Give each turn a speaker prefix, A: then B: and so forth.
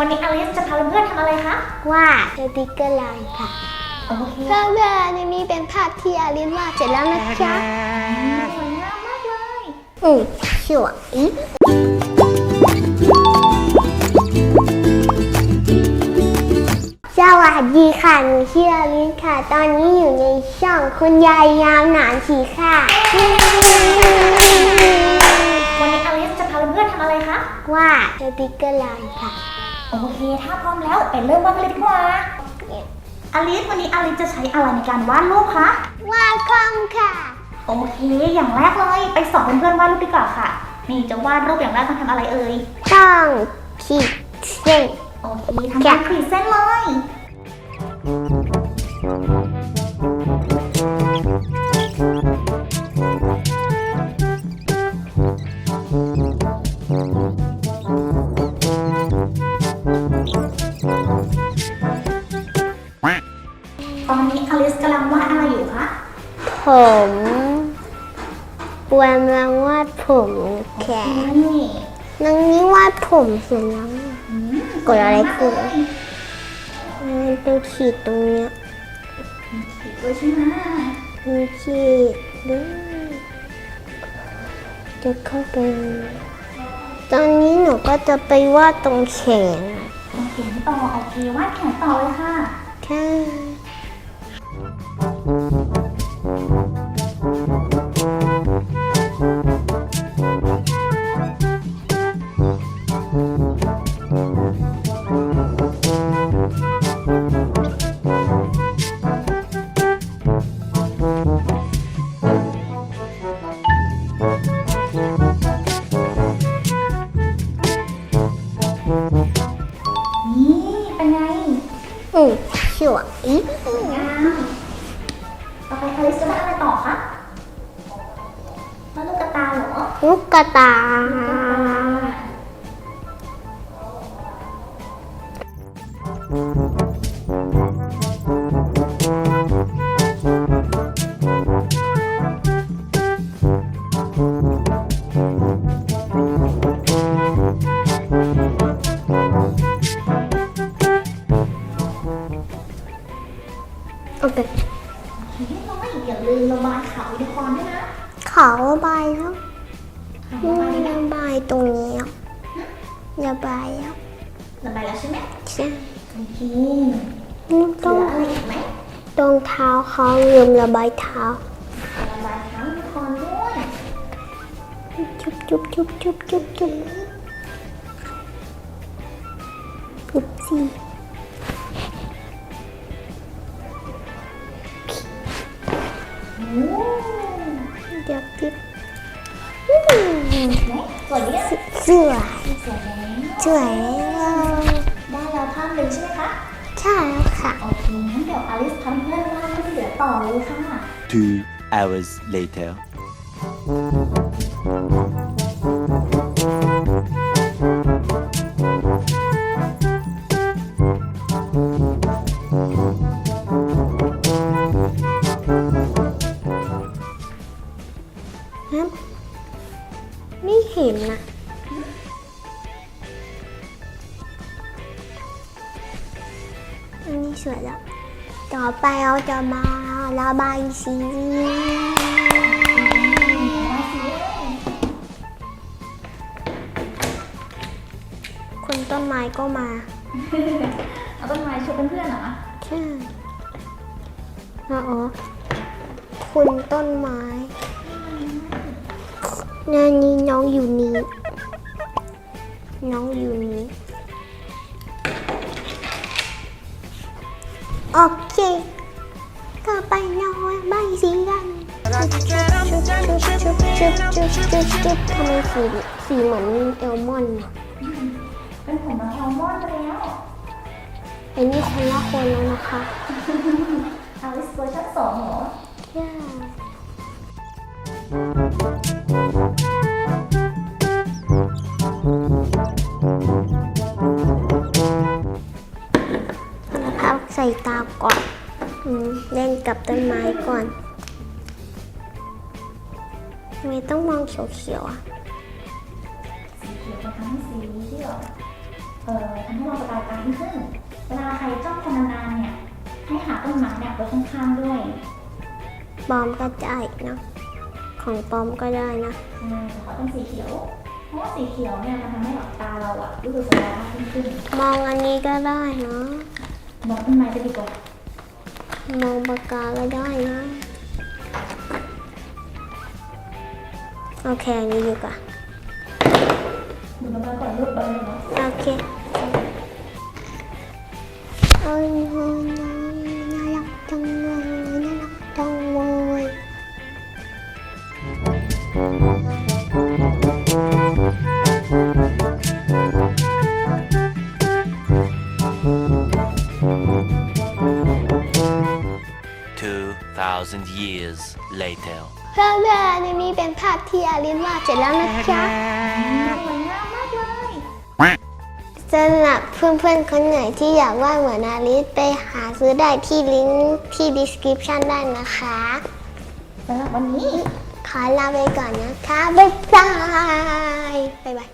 A: วันนี้อลิสจะพาเพื่อนๆทำอะไรคะ
B: ว่าสติกเกอร์ไลน์ค่ะ
A: โอเค
B: เพื่อนๆในนี้เป็นภาพที่อาลินวาดเสร็จแล้วนะจ๊ะ
A: สวยงามมากเลย
B: อืมสวยสวัสดีค่ะหนูชื่ออาลินค่ะ ตอนนี้อยู่ในช่องคุณยายยาวหนานสีค่ะ
A: วันนี้อลิสจะพาเพื่อนๆทำอะไรคะ
B: ว่าสติกเกอร์ไลน์ค่ะ
A: โอเค ถ้าพร้อมแล้วไปเริ่มวาดกันเลยดีกว่าอลิสวันนี้อลิสจะใช้อะไรในการวาดรูปคะ
B: ว่าคอมค่ะ
A: โอเค อย่างแรกเลยไปสอนเพื่อนๆวาดรูปดีกว่าค่ะ นี่จะวาดรูปอย่างแรกต้องทำอะไรเอ่ย
B: ต้องขีดเส้น
A: โอเคทำการขีดเส้นเลย
B: ผมกำลังวาดผมแขน
A: นี่
B: น้องนี้วาดผมเสร็จแล้ว
A: อืม
B: กดอะไรขึ้น
A: สวยมากเลย
B: มันเป็นขีดตรงเนี้ย
A: ขีดด้วยใช่ไหม
B: มีขีดด้วยจะเข้าไป ตอนนี้หนูก็จะไปวาดตรงแขน
A: ต้องเขียนต่อโอเควาดแขนต่อเลยค่ะ
B: แค่
A: นี่
B: อืมสวย
A: งามต่อไปอลิสจะวาดอะไรต่อคะวาดลูกกระตายเหรอ
B: ลูกกระตาโข
A: อระ
B: บายแล้ว
A: ขาว
B: อื
A: ระ
B: ม
A: บายเลยนะ
B: ระบายตรงนี้อะระบายแล้ว
A: ระบายแล้วใช่ไหม
B: ใช่
A: โอเค
B: นี่
A: เห
B: ต้
A: ลื
B: อง
A: ออะไรอีกไหม
B: ตรงเท้าเขาลืมระบายเท้า
A: ระบายขาวยูนิคอร์นด้วย
B: จุ๊บจุ๊บจุ๊บจุ๊บจุ๊บจุ๊บปุ๊บสิ
A: โอ้
B: เดียวปิ๊บ
A: สวยเนี่ย
B: สวย
A: สวยแล้ว
B: สวยแล้ว
A: ได้แล้วภาพหนึ่งใช่ไหมคะ
B: ใช่แล้วค่ะ
A: โอเคงั้นเดี๋ยวอลิสทำเพื่อนวาดที่เหลือต่อเลยค่ะ
C: Two hours later.
B: ไม่เห็นนะอันนี้สวยแล้ว ต่อไปเราจะมาระบายสีคนต้นไม้ก็มา
A: เอาต้นไม้ช่วยเพื่อนๆเหรอ
B: ใช่มาอ๋อคุณต้นไม้ นานี้น้องอยู่นี้ น้องอยู่นี้ โอเค ก็ไปนอนใบายสีกันชุบชุบชุบชุบชุบชุบชุบชุบทำไมสีสีเหมือนเอลมอนด์อะ
A: เป็นผมน้องแอลมอนด์ไปแล้ว
B: ไอ้นี่คนละคนแล้วนะคะ
A: อลิสเวอร์ชันสองเหรอ
B: ใช่เอาใส่ตาก่อนอืมเล่นกับต้นไม้ก่อนทำไมต้องมองเขียวๆอะ
A: สีเขียวกับทั้งสีที่เหรอ
B: อ
A: เอ่อทำให้เราระบายตายิ่งขึ้นเวลาใครจ้องคนนานๆเนี่ยให้หาต้นไม้เนี่ยไว้ข้างๆด้วย
B: ปลอมก็ได้นะ ของปลอมก็ได้นะ
A: ใช่แต่ขอเป็นสีเขียว เพราะว่าสีเขียวเนี่ยมันทำให้แบบตาเราอะรู้สึกสบายมากยิ่งขึ้น
B: มองอันนี้ก็ได้นะ
A: มองต้นไม้จะดีกว่า
B: มองปากกาก็ได้นะโอเคอันนี้ดีกว่า
A: ดูมันก่อนรูปเบอร์เลยเนาะ
B: โอเค
C: 2,000 years later.
B: เพื่อนๆอันนี้เป็นภาพที่อารินวาดเสร็จแล้วนะจ๊ะ
A: สวยงามมากเลย
B: สำหรับเพื่อนๆคนไหนที่อยากวาดเหมือนอาริสไปหาซื้อได้ที่ลิงก์ที่ description ได้นะคะ
A: สำหรับวันนี้
B: ขอลาไปก่อนนะคะ บ๊ายบาย บ๊ายบาย